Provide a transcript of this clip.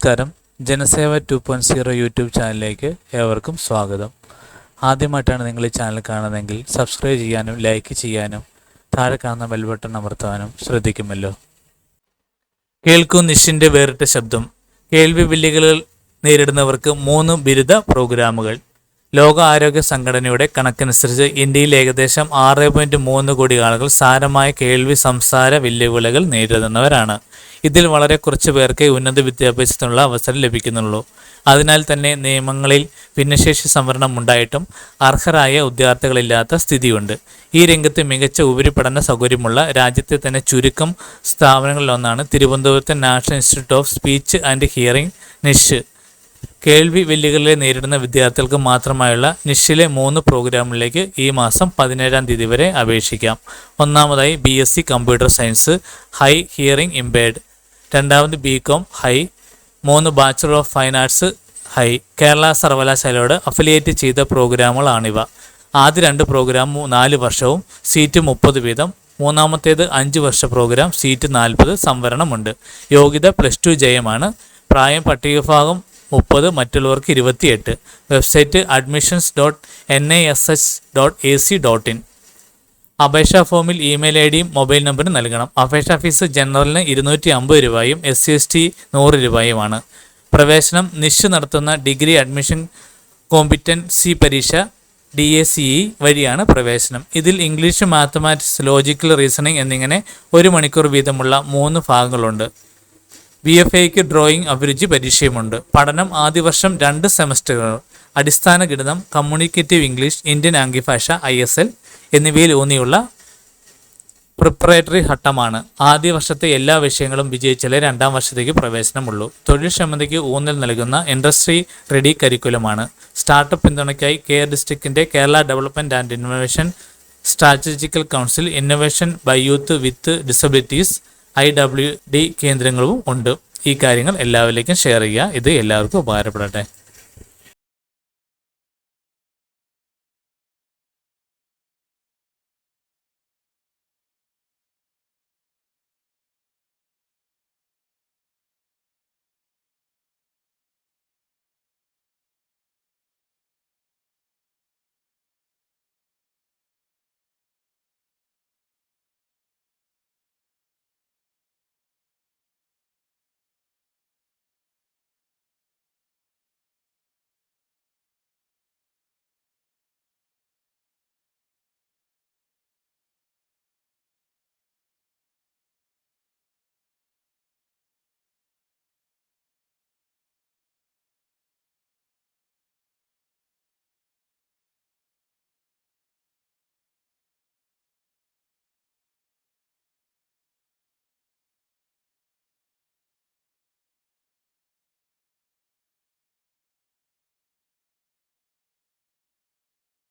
നമസ്കാരം. Janaseva two point zero YouTube ചാനലിലേക്ക് ഏവർക്കും സ്വാഗതം. ആദ്യമായിട്ടാണ് നിങ്ങൾ ഈ ചാനൽ കാണുന്നതെങ്കിൽ സബ്സ്ക്രൈബ് ചെയ്യാനും ലൈക്ക് ചെയ്യാനും താഴെ കാണുന്ന ബെൽ ബട്ടൺ അമർത്താനും ശ്രദ്ധിക്കുമല്ലോ. കേൾക്കൂ നിഷിന്റെ വേറിട്ട ശബ്ദം. കേൾവി വില്ലികൾ നേരിടുന്നവർക്ക് മൂന്ന് ബിരുദ പ്രോഗ്രാമുകൾ. ലോക ആരോഗ്യ സംഘടനയുടെ കണക്കനുസരിച്ച് ഇന്ത്യയിൽ ഏകദേശം ആറ് പോയിന്റ് മൂന്ന് കോടി ആളുകൾ സാരമായ കേൾവി സംസാര വെല്ലുവിളികൾ നേരിടുന്നവരാണ്. ഇതിൽ വളരെ കുറച്ച് പേർക്ക് ഉന്നത വിദ്യാഭ്യാസത്തിനുള്ള അവസരം ലഭിക്കുന്നുള്ളൂ. അതിനാൽ തന്നെ നിയമങ്ങളിൽ ഭിന്നശേഷി സംവരണം ഉണ്ടായിട്ടും അർഹരായ ഉദ്യോഗാർത്ഥികളില്ലാത്ത സ്ഥിതിയുണ്ട്. ഈ രംഗത്ത് മികച്ച ഉപരിപഠന സൗകര്യമുള്ള രാജ്യത്തെ തന്നെ ചുരുക്കം സ്ഥാപനങ്ങളിലൊന്നാണ് തിരുവനന്തപുരത്തെ National Institute of Speech and Hearing NISH. കേൾവി വെല്ലുവിളികളെ നേരിടുന്ന വിദ്യാർത്ഥികൾക്ക് മാത്രമായുള്ള നിഷിലെ മൂന്ന് പ്രോഗ്രാമിലേക്ക് ഈ മാസം പതിനേഴാം തീയതി വരെ അപേക്ഷിക്കാം. ഒന്നാമതായി B S C computer science HI hearing impaired രണ്ടാമത് ബി കോം ഹൈ മൂന്ന് bachelor of fine arts HI Kerala സർവകലാശാലയോട് affiliate ചെയ്ത പ്രോഗ്രാമുകളാണിവ. ആദ്യ രണ്ട് പ്രോഗ്രാം നാല് വർഷവും സീറ്റ് മുപ്പത് വീതം. മൂന്നാമത്തേത് അഞ്ച് വർഷ പ്രോഗ്രാം സീറ്റ് നാൽപ്പത് സംവരണമുണ്ട്. യോഗ്യത പ്ലസ് ടു ജയമാണ്. പ്രായം പട്ടികഭാഗം മുപ്പത് മറ്റുള്ളവർക്ക് ഇരുപത്തിയെട്ട്. Website admissions dot N I S H dot A C dot in അപേക്ഷാ ഫോമിൽ ഇമെയിൽ ഐ ഡിയും മൊബൈൽ നമ്പറും നൽകണം. അപേക്ഷാ ഫീസ് ജനറലിന് ഇരുന്നൂറ്റി അമ്പത് രൂപയും എസ് സി എസ് ടി നൂറ് രൂപയുമാണ്. പ്രവേശനം നിഷ് നടത്തുന്ന ഡിഗ്രി അഡ്മിഷൻ കോമ്പിറ്റൻസി പരീക്ഷ ഡി എ സി ഇ വഴിയാണ് പ്രവേശനം. ഇതിൽ ഇംഗ്ലീഷ് മാത്തമാറ്റിക്സ് ലോജിക്കൽ റീസണിംഗ് എന്നിങ്ങനെ ഒരു മണിക്കൂർ വീതമുള്ള മൂന്ന് ഭാഗങ്ങളുണ്ട്. ബി എഫ് എക്ക് ഡ്രോയിങ് അഭിരുചി പരീക്ഷയുമുണ്ട്. പഠനം ആദ്യ വർഷം രണ്ട് സെമസ്റ്ററുകൾ. അടിസ്ഥാന ഗണിതം കമ്മ്യൂണിക്കേറ്റീവ് ഇംഗ്ലീഷ് ഇന്ത്യൻ ആംഗ്യഭാഷ ഐ എസ് എൽ എന്നിവയിൽ ഊന്നിയുള്ള പ്രിപ്പറേറ്ററി ഘട്ടമാണ്. ആദ്യ വർഷത്തെ എല്ലാ വിഷയങ്ങളും വിജയിച്ചാലേ രണ്ടാം വർഷത്തേക്ക് പ്രവേശനമുള്ളൂ. തൊഴിൽ ക്ഷമതയ്ക്ക് ഊന്നൽ നൽകുന്ന ഇൻഡസ്ട്രി റെഡി കരിക്കുലമാണ്. സ്റ്റാർട്ടപ്പ് പിന്തുണയ്ക്കായി care ഡിസ്ട്രിക്റ്റിന്റെ Kerala development and innovation strategical council innovation by youth with disabilities I W D കേന്ദ്രങ്ങളും ഉണ്ട്. ഈ കാര്യങ്ങൾ എല്ലാവരിലേക്കും ഷെയർ ചെയ്യുക. ഇത് എല്ലാവർക്കും ഉപകാരപ്പെടട്ടെ.